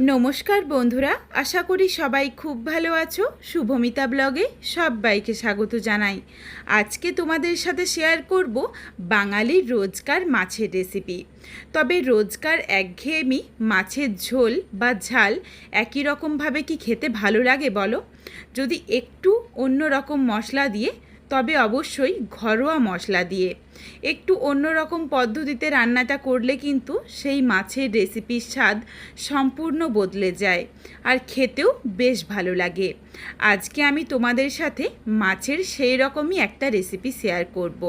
নমস্কার বন্ধুরা, আশা করি সবাই খুব ভালো আছো। শুভমিতা ব্লগে সবাইকে স্বাগত জানাই। আজকে তোমাদের সাথে শেয়ার করব বাঙালির রোজকার মাছের রেসিপি তবে রোজকার একঘেয়েমি মাছের ঝোল বা ঝাল একই রকমভাবে কি খেতে ভালো লাগে বলো? যদি একটু অন্য রকম মশলা দিয়ে তবে অবশ্যই ঘরোয়া মশলা দিয়ে। একটু অন্যরকম পদ্ধতিতে রান্নাটা করলে কিন্তু সেই মাছের রেসিপির স্বাদ সম্পূর্ণ বদলে যায় আর খেতেও বেশ ভালো লাগে। আজকে আমি তোমাদের সাথে মাছের সেই রকমই একটা রেসিপি শেয়ার করব।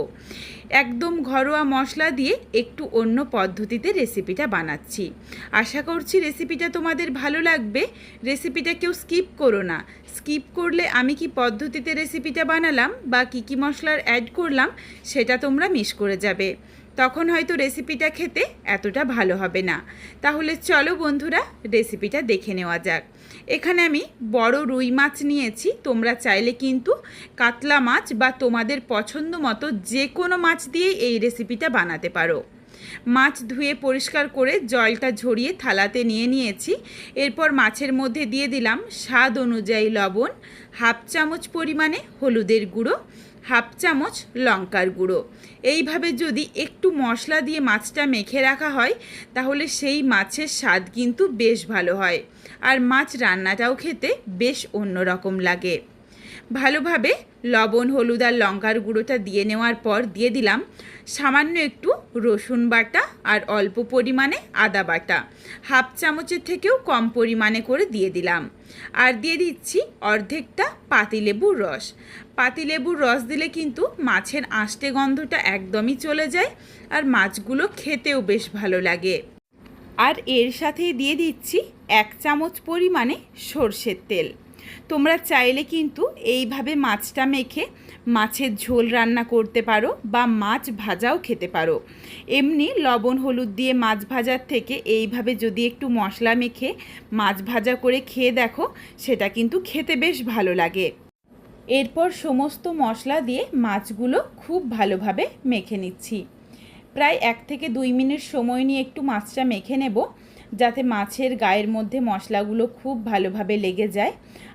একদম ঘরোয়া মশলা দিয়ে একটু অন্য পদ্ধতিতে রেসিপিটা বানাচ্ছি। আশা করছি রেসিপিটা তোমাদের ভালো লাগবে। রেসিপিটা কেউ স্কিপ করো না। স্কিপ করলে আমি কি পদ্ধতিতে রেসিপিটা বানালাম বা কী কী মশলার অ্যাড করলাম, সেটা তোমরা মিস করে যাবে। তখন হয়তো রেসিপিটা খেতে এতটা ভালো হবে না। তাহলে চলো বন্ধুরা রেসিপিটা দেখে নেওয়া যাক। এখানে আমি বড় রুই মাছ নিয়েছি, তোমরা চাইলে কিন্তু কাতলা মাছ বা তোমাদের পছন্দ মতো যে কোনো মাছ দিয়েই এই রেসিপিটা বানাতে পারো। মাছ ধুয়ে পরিষ্কার করে জলটা ঝরিয়ে থালাতে নিয়ে নিয়েছি। এরপর মাছের মধ্যে দিয়ে দিলাম স্বাদ অনুযায়ী লবণ, হাফ চামচ পরিমাণে হলুদের গুঁড়ো, হাফ চামচ লঙ্কার গুঁড়ো। এইভাবে যদি একটু মশলা দিয়ে মাছটা মেখে রাখা হয়, তাহলে সেই মাছের স্বাদ কিন্তু বেশ ভালো হয়। আর মাছ রান্নাটাও খেতে বেশ অন্যরকম লাগে। ভালোভাবে লবণ, হলুদ আর লঙ্কার গুঁড়োটা দিয়ে নেওয়ার পর দিয়ে দিলাম সামান্য একটু রসুন বাটা আর অল্প পরিমাণে আদা বাটা। হাফ চামচের থেকেও কম পরিমাণে করে দিয়ে দিলাম। আর দিয়ে দিচ্ছি অর্ধেকটা পাতিলেবুর রস। পাতিলেবুর রস দিলে কিন্তু মাছের আষ্টে গন্ধটা একদমই চলে যায় আর মাছগুলো খেতেও বেশ ভালো লাগে। আর এর সাথেই দিয়ে দিচ্ছি এক চামচ পরিমাণে সর্ষের তেল। তোমরা চাইলে কিন্তু এইভাবে মাছটা মেখে মাছের ঝোল রান্না করতে পারো বা মাছ ভাজাও খেতে পারো। এমনি লবণ, হলুদ দিয়ে মাছ ভাজার থেকে এইভাবে যদি একটু মশলা মেখে মাছ ভাজা করে খেয়ে দেখো, সেটা কিন্তু খেতে বেশ ভালো লাগে। এরপর সমস্ত মশলা দিয়ে মাছগুলো খুব ভালোভাবে মেখে নিচ্ছি। প্রায় এক থেকে দুই মিনিট সময় নিয়ে একটু মাছটা মেখে নেব, যাতে মাছের গায়ের মধ্যে মশলাগুলো খুব ভালোভাবে লেগে যায়।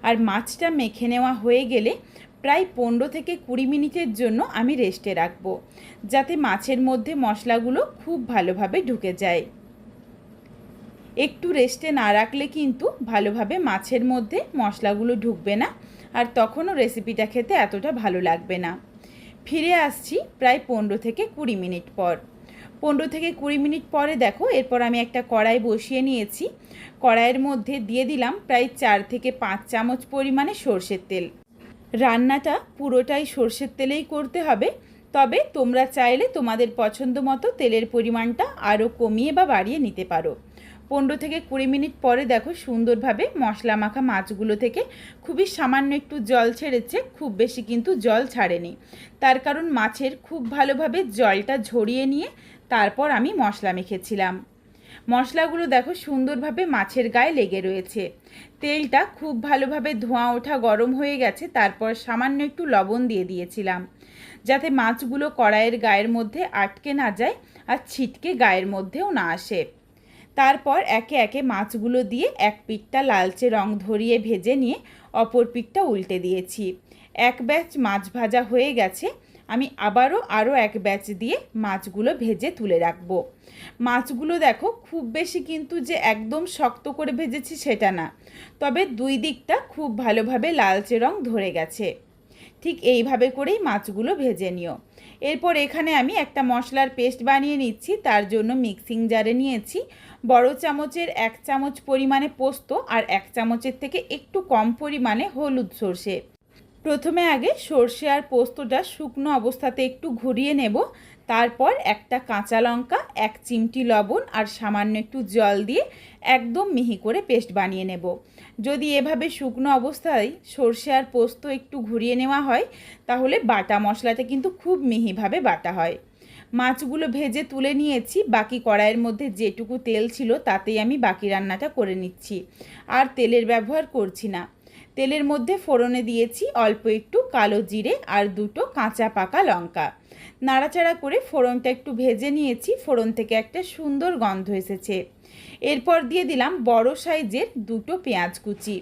আর মাছটা মেখে নেওয়া হয়ে গেলে প্রায় পনেরো থেকে কুড়ি মিনিটের জন্য আমি রেস্টে রাখব, যাতে মাছের মধ্যে মশলাগুলো খুব ভালোভাবে ঢুকে যায়। একটু রেস্টে না রাখলে কিন্তু ভালোভাবে মাছের মধ্যে মশলাগুলো ঢুকবে না, আর তখনও রেসিপিটা খেতে এতটা ভালো লাগবে না। ফিরে আসছি প্রায় পনেরো থেকে কুড়ি মিনিট পর। পনেরো থেকে কুড়ি মিনিট পরে দেখো, এরপর আমি একটা কড়াই বসিয়ে নিয়েছি। কড়াইয়ের মধ্যে দিয়ে দিলাম প্রায় চার থেকে পাঁচ চামচ পরিমাণে সর্ষের তেল। রান্নাটা পুরোটাই সর্ষের তেলেই করতে হবে। তবে তোমরা চাইলে তোমাদের পছন্দ মতো তেলের পরিমাণটা আরও কমিয়ে বা বাড়িয়ে নিতে পারো। পনেরো থেকে কুড়ি মিনিট পরে দেখো সুন্দরভাবে মশলা মাখা মাছগুলো থেকে খুবই সামান্য একটু জল ছেড়েছে, খুব বেশি কিন্তু জল ছাড়েনি। তার কারণ মাছের খুব ভালোভাবে জলটা ঝরিয়ে নিয়ে তারপর আমি মশলা মেখেছিলাম। মশলাগুলো দেখো সুন্দরভাবে মাছের গায়ে লেগে রয়েছে। তেলটা খুব ভালোভাবে ধোঁয়া ওঠা গরম হয়ে গেছে, তারপর সামান্য একটু লবণ দিয়ে দিয়েছিলাম। যাতে মাছগুলো কড়াইয়ের গায়ের মধ্যে আটকে না যায় আর ছিটকে গায়ের মধ্যেও না আসে। তারপর একে একে মাছগুলো দিয়ে এক পিঠটা লালচে রং ধরিয়ে ভেজে নিয়ে অপর পিঠটা উল্টে দিয়েছি। এক ব্যাচ মাছ ভাজা হয়ে গেছে। আমি আবারও আরও এক ব্যাচ দিয়ে মাছগুলো ভেজে তুলে রাখব। মাছগুলো দেখো খুব বেশি কিন্তু যে একদম শক্ত করে ভেজেছি সেটা না। তবে দুই দিকটা খুব ভালোভাবে লালচে রং ধরে গেছে। ঠিক এইভাবে করেই মাছগুলো ভেজে নিও। এরপর এখানে আমি একটা মশলার পেস্ট বানিয়ে নিচ্ছি, তার জন্য মিক্সিং জারে নিয়েছি। বড় চামচের এক চামচ পরিমাণে পোস্ত আর এক চামচের থেকে একটু কম পরিমাণে হলুদ সর্ষে। প্রথমে আগে সর্ষে আর পোস্তটা শুকনো অবস্থাতে একটু ঘুরিয়ে নেব, তারপর একটা কাঁচা লঙ্কা, এক চিমটি লবণ আর সামান্য একটু জল দিয়ে একদম মিহি করে পেস্ট বানিয়ে নেব। যদি এভাবে শুকনো অবস্থায় সর্ষে আর পোস্ত একটু ঘুরিয়ে নেওয়া হয়, তাহলে বাটা মশলাটা কিন্তু খুব মিহিভাবে বাটা হয়। মাছগুলো ভেজে তুলে নিয়েছি, বাকি কড়াইয়ের মধ্যে যেটুকু তেল ছিল তাতেই আমি বাকি রান্নাটা করে নিচ্ছি। আর তেলের ব্যবহার করছি না। তেলের মধ্যে ফোড়নে দিয়েছি অল্প একটু কালো জিরে আর দুটো কাঁচা পাকা লঙ্কা। নাড়াচাড়া করে ফোড়নটা একটু ভেজে নিয়েছি, ফোড়ন থেকে একটা সুন্দর গন্ধ এসেছে। এরপর দিয়ে দিলাম বড় সাইজের দুটো পেঁয়াজ কুচি।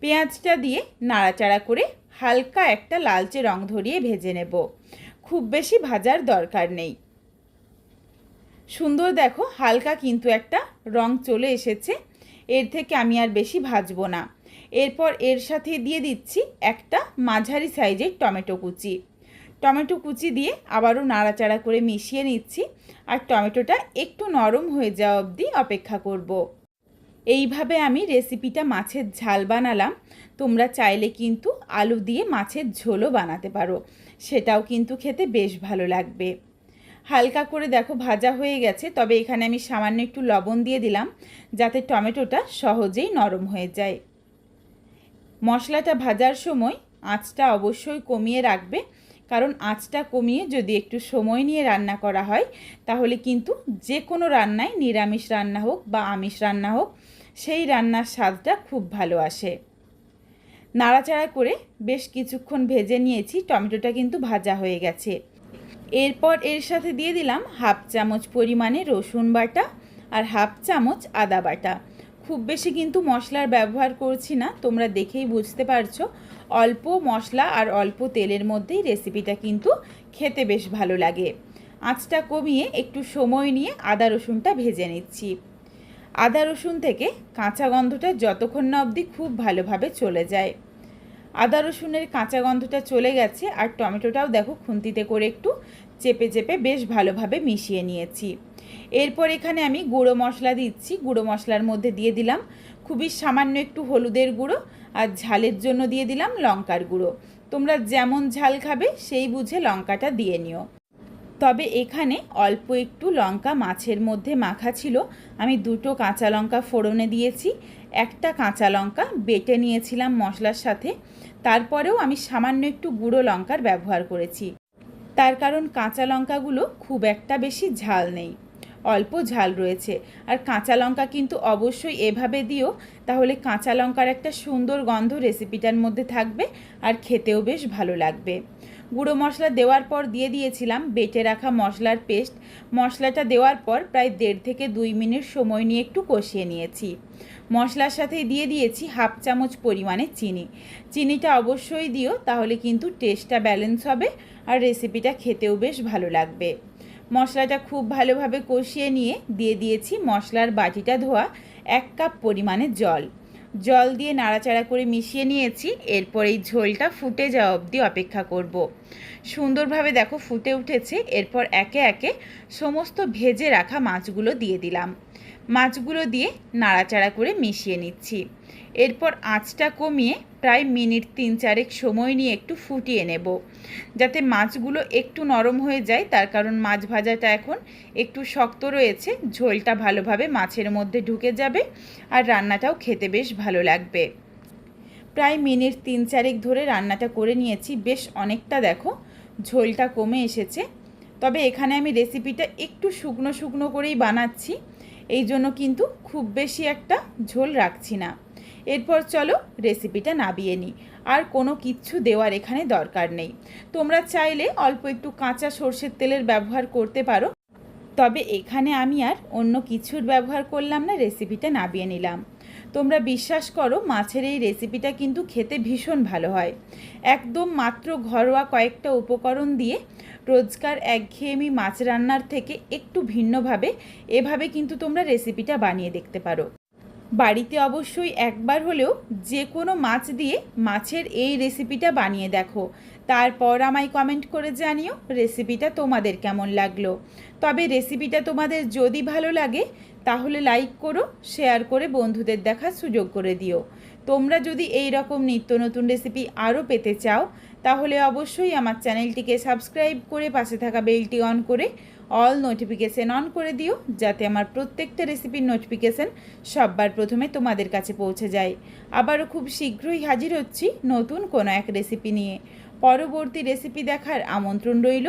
পেঁয়াজটা দিয়ে নাড়াচাড়া করে হালকা একটা লালচে রং ধরিয়ে ভেজে নেব। খুব বেশি ভাজার দরকার নেই। সুন্দর দেখো, হালকা কিন্তু একটা রং চলে এসেছে। এর থেকে আমি আর বেশি ভাজবো না। এরপর এর সাথে দিয়ে দিচ্ছি একটা মাঝারি সাইজের টমেটো কুচি। টমেটো কুচি দিয়ে আবারও নাড়াচাড়া করে মিশিয়ে নিচ্ছি আর টমেটোটা একটু নরম হয়ে যাওয়া অবধি অপেক্ষা করব। এইভাবে আমি রেসিপিটা মাছের ঝাল বানালাম। তোমরা চাইলে কিন্তু আলু দিয়ে মাছের ঝোলও বানাতে পারো। সেটাও কিন্তু খেতে বেশ ভালো লাগবে। হালকা করে দেখো ভাজা হয়ে গেছে, তবে এখানে আমি সামান্য একটু লবণ দিয়ে দিলাম যাতে টমেটোটা সহজেই নরম হয়ে যায়। মশলাটা ভাজার সময় আঁচটা অবশ্যই কমিয়ে রাখবে। কারণ আঁচটা কমিয়ে যদি একটু সময় নিয়ে রান্না করা হয়, তাহলে কিন্তু যে কোনো রান্নায় নিরামিষ রান্না হোক বা আমিষ রান্না হোক, সেই রান্নার স্বাদটা খুব ভালো আসে। নাড়াচাড়া করে বেশ কিছুক্ষণ ভেজে নিয়েছি, টমেটোটা কিন্তু ভাজা হয়ে গেছে। এরপর এর সাথে দিয়ে দিলাম হাফ চামচ পরিমাণে রসুন বাটা আর হাফ চামচ আদা বাটা। খুব বেশি কিন্তু মশলার ব্যবহার করছি না, তোমরা দেখেই বুঝতে পারছ। অল্প মশলা আর অল্প তেলের মধ্যেই রেসিপিটা কিন্তু খেতে বেশ ভালো লাগে। আঁচটা কমিয়ে একটু সময় নিয়ে আদা রসুনটা ভেজে নিচ্ছি। আদা রসুন থেকে কাঁচা গন্ধটা যতক্ষণ না অবধি খুব ভালোভাবে চলে যায়। আদা রসুনের কাঁচা গন্ধটা চলে গেছে আর টমেটোটাও দেখো খুন্তিতে করে একটু চেপে চেপে বেশ ভালোভাবে মিশিয়ে নিয়েছি। এরপর এখানে আমি গুঁড়ো মশলা দিচ্ছি। গুঁড়ো মশলার মধ্যে দিয়ে দিলাম খুবই সামান্য একটু হলুদের গুঁড়ো আর ঝালের জন্য দিয়ে দিলাম লঙ্কার গুঁড়ো। তোমরা যেমন ঝাল খাবে সেই বুঝে লঙ্কাটা দিয়ে নিও। তবে এখানে অল্প একটু লঙ্কা মাছের মধ্যে মাখা ছিল। আমি দুটো কাঁচা লঙ্কা ফোড়নে দিয়েছি। একটা কাঁচা লঙ্কা বেটে নিয়েছিলাম মশলার সাথে। তারপরেও আমি সামান্য একটু গুঁড়ো লঙ্কার ব্যবহার করেছি। তার কারণ কাঁচা লঙ্কাগুলো খুব একটা বেশি ঝাল নেই। অল্প ঝাল রয়েছে। আর কাঁচা লঙ্কা কিন্তু অবশ্যই এভাবে দিও, তাহলে কাঁচা লঙ্কার একটা সুন্দর গন্ধ রেসিপিটার মধ্যে থাকবে আর খেতেও বেশ ভালো লাগবে। গুঁড়ো মশলা দেওয়ার পর দিয়ে দিয়েছিলাম বেটে রাখা মশলার পেস্ট। মশলাটা দেওয়ার পর প্রায় দেড় থেকে দুই মিনিট সময় নিয়ে একটু কষিয়ে নিয়েছি। মশলার সাথে দিয়ে দিয়েছি হাফ চামচ পরিমাণে চিনি। চিনিটা অবশ্যই দিও, তাহলে কিন্তু টেস্টটা ব্যালেন্স হবে আর রেসিপিটা খেতেও বেশ ভালো লাগবে। মশলাটা খুব ভালোভাবে কষিয়ে নিয়ে দিয়ে দিয়েছি। মশলার বাটিটা ধোয়া, এক কাপ পরিমাণে জল। জল দিয়ে নাড়াচাড়া করে মিশিয়ে নিয়েছি। এরপর এই ঝোলটা ফুটে যাওয়া অবধি অপেক্ষা করব। সুন্দরভাবে দেখো ফুটে উঠেছে। এরপর একে একে সমস্ত ভেজে রাখা মাছগুলো দিয়ে দিলাম। মাছগুলো দিয়ে নাড়াচাড়া করে মিশিয়ে নিচ্ছি। এরপর আঁচটা কমিয়ে প্রায় মিনিট তিন চারেক সময় নিয়ে একটু ফুটিয়ে নেব। যাতে মাছগুলো একটু নরম হয়ে যায়, তার কারণ মাছ ভাজাটা এখন একটু শক্ত রয়েছে, ঝোলটা ভালোভাবে মাছের মধ্যে ঢুকে যাবে আর রান্নাটাও খেতে বেশ ভালো লাগবে। প্রায় মিনিট তিন চারেক ধরে রান্নাটা করে নিয়েছি। বেশ অনেকটা দেখো, ঝোলটা কমে এসেছে। তবে এখানে আমি রেসিপিটা একটু শুকনো শুকনো করেই বানাচ্ছি। এই জন্য কিন্তু খুব বেশি একটা ঝোল রাখছি না। এরপর চলো রেসিপিটা নাবিয়ে নিই। আর কোনো কিচ্ছু দেওয়ার এখানে দরকার নেই। তোমরা চাইলে অল্প একটু কাঁচা সর্ষের তেলের ব্যবহার করতে পারো। তবে এখানে আমি আর অন্য কিছুর ব্যবহার করলাম না রেসিপিটা নাবিয়ে নিলাম। তোমরা বিশ্বাস করো, মাছের এই রেসিপিটা কিন্তু খেতে ভীষণ ভালো হয়। একদম মাত্র ঘরোয়া কয়েকটা উপকরণ দিয়ে রোজকার একঘেয়েমি মাছ রান্নার থেকে একটু ভিন্নভাবে, এভাবে কিন্তু তোমরা রেসিপিটা বানিয়ে দেখতে পারো। বাড়িতে অবশ্যই একবার হলেও যে কোনো মাছ দিয়ে মাছের এই রেসিপিটা বানিয়ে দেখো। তারপর আমায় কমেন্ট করে জানিও রেসিপিটা তোমাদের কেমন লাগল। তবে রেসিপিটা তোমাদের যদি ভালো লাগে, তাহলে লাইক করো শেয়ার করে বন্ধুদের দেখার সুযোগ করে দিও। তোমরা যদি এই রকম নিত্য নতুন রেসিপি আরও পেতে চাও, তাহলে অবশ্যই আমার চ্যানেলটিকে সাবস্ক্রাইব করে পাশে থাকা বেলটি অন করে অল নোটিফিকেশান অন করে দিও, যাতে আমার প্রত্যেকটা রেসিপির নোটিফিকেশান সববার প্রথমে তোমাদের কাছে পৌঁছে যায়। আবারও খুব শীঘ্রই হাজির হচ্ছি নতুন কোনো এক রেসিপি নিয়ে। পরবর্তী রেসিপি দেখার আমন্ত্রণ রইল।